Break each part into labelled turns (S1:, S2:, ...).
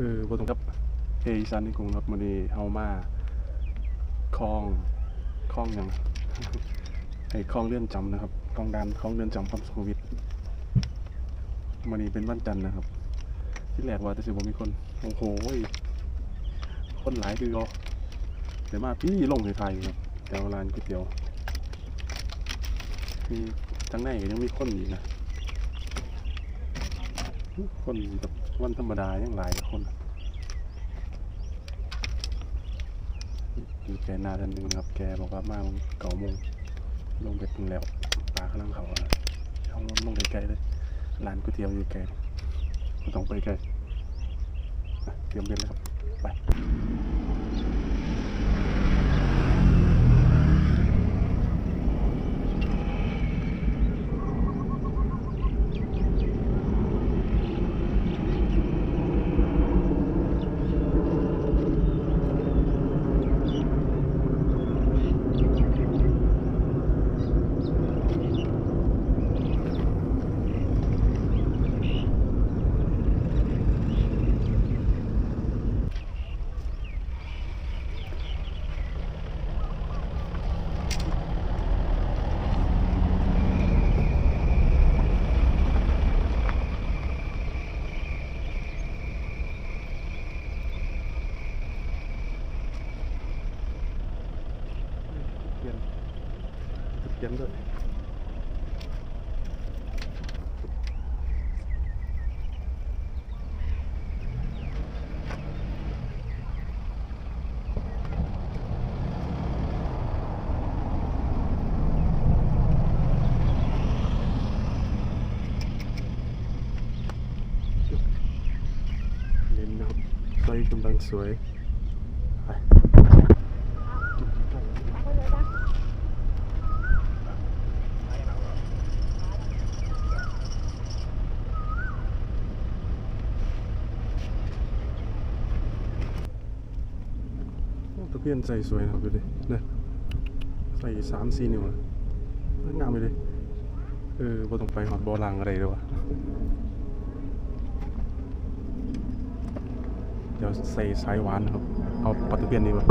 S1: เออบ่ต้องกับเฮอีสานในกรุงครับมื้อนี้เฮามาคลองคลองหยังไอ้คลองเลื่อนจำนะครับคลองดันคลองเลื่อนจำความสุขวิทมื้อนี้เป็นวันจันทร์นะครับ ที่แรกว่าแต่สิบ่มีคนโอ้โหคนหลายคือก็เดี๋ยวมาพี่ลงไทยครับแถวร้านก๋วยเตี๋ยวมีทั้งในก็ยังมีคนอีกนะคนแบบ วันธรรมดายังหลายคนมีแกนาท่านหนึ่งครับแกบอกว่ามาเก่าโมงลงเบ็ดถึงแล้วปลากำลังเขาช่องลงไกลๆเลยร้านก๋วยเตี๋ยวอยู่ไกลต้องไปไกลเตรียมเบ็ดแล้วครับไปลี่ยนเปลี่ยนด้วยเลนนะครับไฟกำลังสวยตะเพียนใส่สวยนะครับดูดินะใส่สามสี่นิ้วนะงามไปเลยเออบ่ต้องไปหอดบอลังอะไรเลยวะ เดี๋ยวใส่สายหวานนะครับ เอาปัดตะเพียนดีกว่า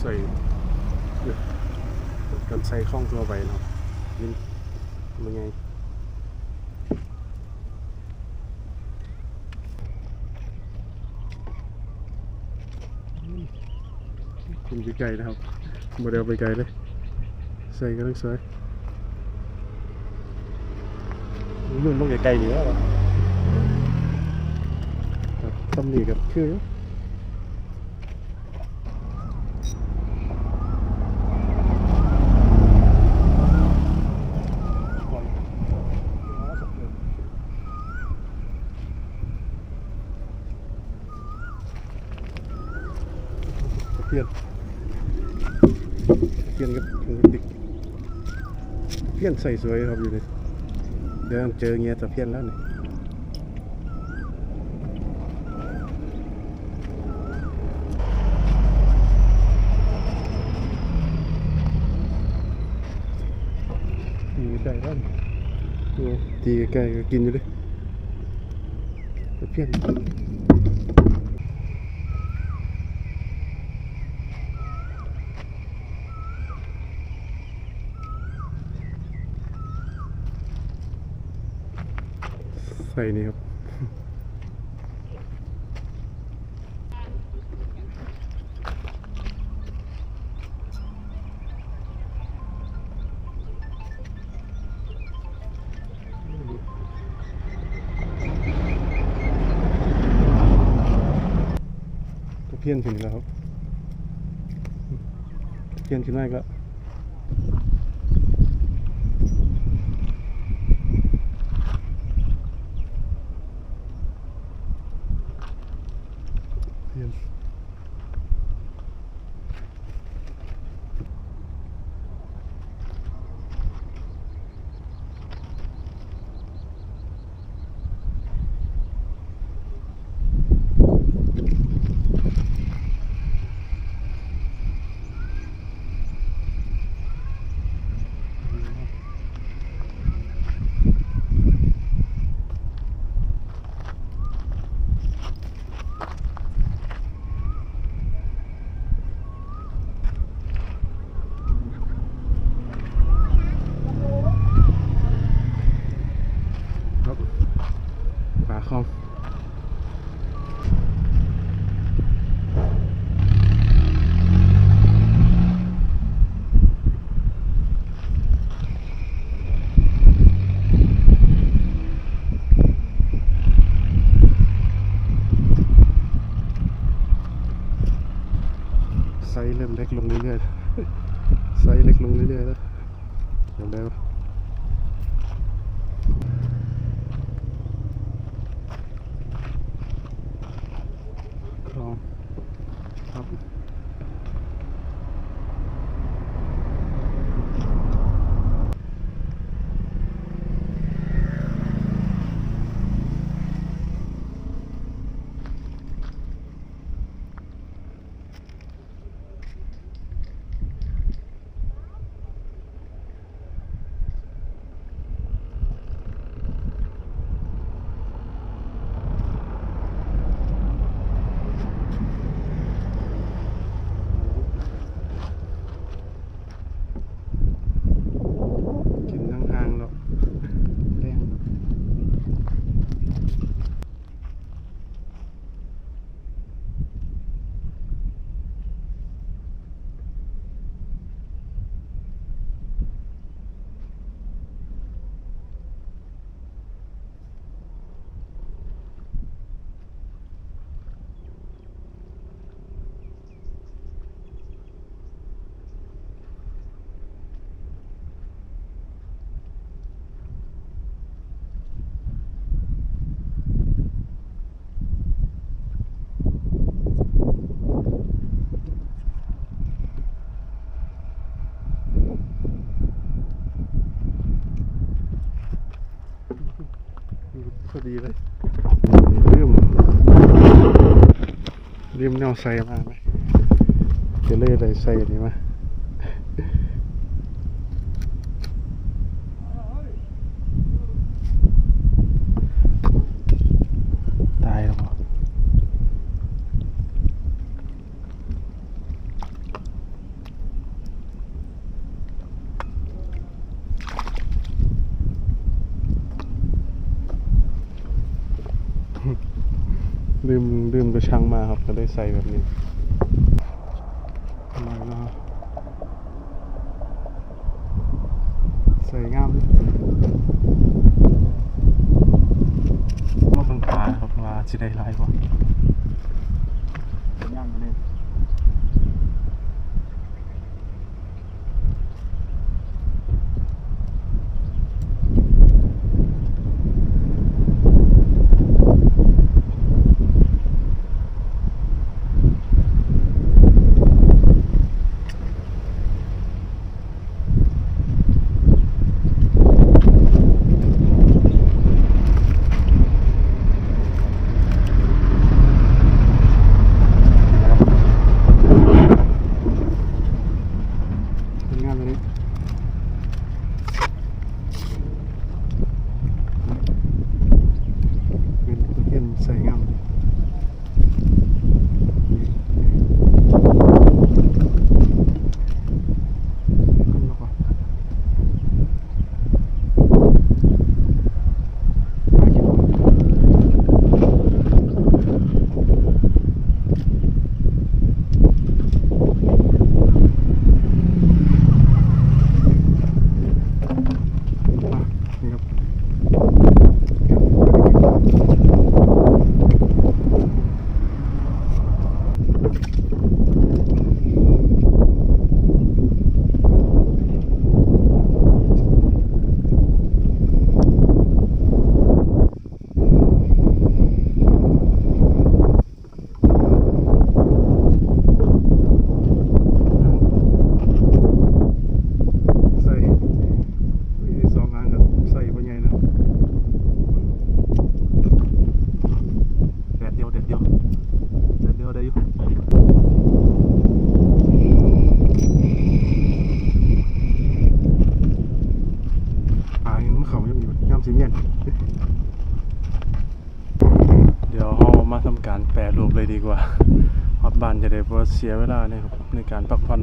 S1: ใส่เดี๋ยวกันใส่ข้องตัวไปนะนี่มันไง คุณไปไกลนะครับโมเดลไปไกลเลยใส่กันทั้งสวยนุ่นต้องไกลๆนี่แล้วตำหนิกับคืออยู่ ตะเพียนตะเพียนกับถุงพลาสติกตะเพี ยนใส่สวยครับอยู่นี่เดี๋ยวเจอเงี้ยตะเพียนแล้วนี่ตีไก่บ้านตีไก่ก็กินอยู่เลยตะเพียน ใส่นี่ครับตะเพียนถึงแล้วครับตะเพียนขึ้นมาอีก ลืมแนวใส่มาไหมจะเล่อะไรใส่อันนี้มาตายแล้วเหรอลืมลืมกระชัง มาครับก็ได้ใส่แบบนี้ทำไมเนาะใส่งามว่าเป็นปลาครับปลาจะได้ลายกว่า แปรรูปเลยดีกว่าฮอดบ้านจะได้เพราะเสียเวลาเนี่ยครับในการพักผ่อน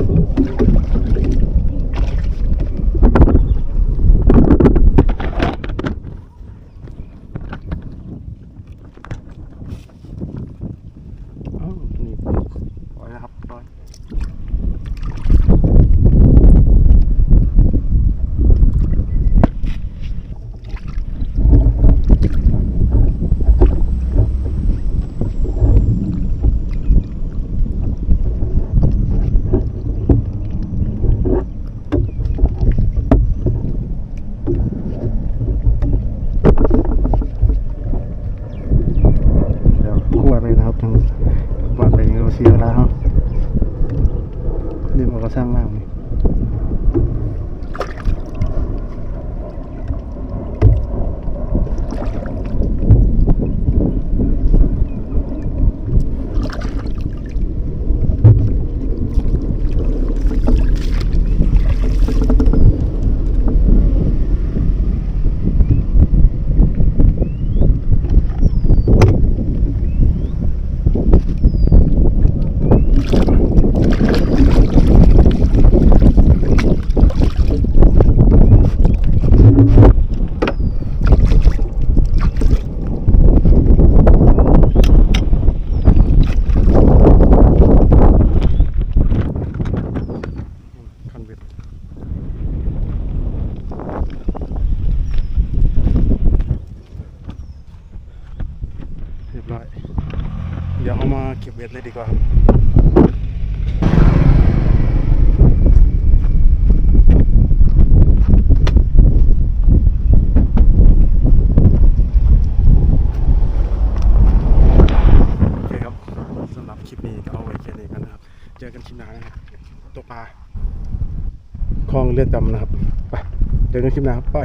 S1: Thank you. เดี๋ยวเอามาเก็บเบ็ดเลยดีกว่าครับเครับสำหรับคลิปนี้ก็เอาไว้แค่นี้กันนะครับ เจอกันคลิปหน้านะครับตกปลาคลองเลือดจำนะครับ ไป เจอกันคลิปหน้าครับ ไป